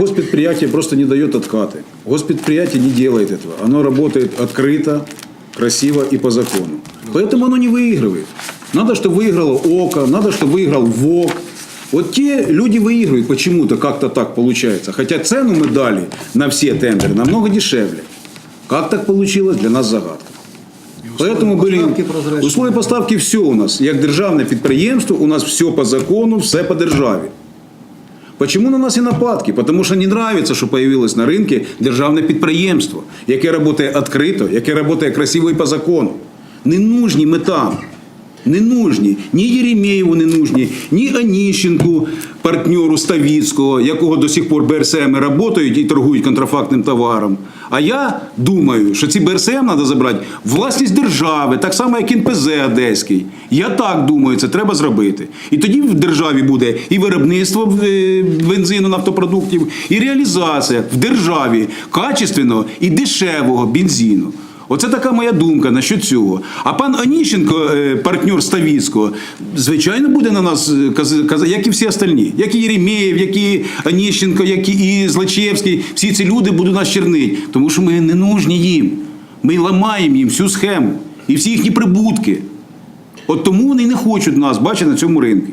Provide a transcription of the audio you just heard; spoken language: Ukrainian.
Госпредприятие просто не дает откаты. Госпредприятие не делает этого. Оно работает открыто, красиво и по закону. Поэтому оно не выигрывает. Надо, чтобы выиграло ОКО, надо, чтобы выиграл ВОК. Вот те люди выигрывают почему-то, как-то так получается. Хотя цену мы дали на все тендеры намного дешевле. Как так получилось, для нас загадка. Поэтому были поставки прозрачні. условия поставки все у нас. Як державне підприємство, у нас все по закону, все по державі. Почему на нас і нападки? Потому що не нравится, що появилось на ринку державне підприємство, яке працює відкрито, яке працює красиво і по закону. Не нужні ми там. Не нужні. Ні Єремєєву не нужні, ні Аніщенку, партнеру Ставіцького, якого до сих пор БРСМ працюють і торгують контрафактним товаром. А я думаю, що ці БРСМ треба забрати власність держави, так само, як НПЗ Одеський. Я так думаю, це треба зробити. І тоді в державі буде і виробництво е, бензину, нафтопродуктів, і реалізація в державі качественного і дешевого бензину. Оце така моя думка насчет цього. А пан Аніщенко, е, партнер Ставіцького, звичайно, буде на нас е, каз- каза- як і всі остальні, як і Єремєєв, як і Аніщенко, як і Злачевський. Всі ці люди будуть нас чернить, тому що ми не нужні їм. Ми ламаємо їм всю схему і всі їхні прибутки. От тому вони не хочуть нас бачити на цьому ринку.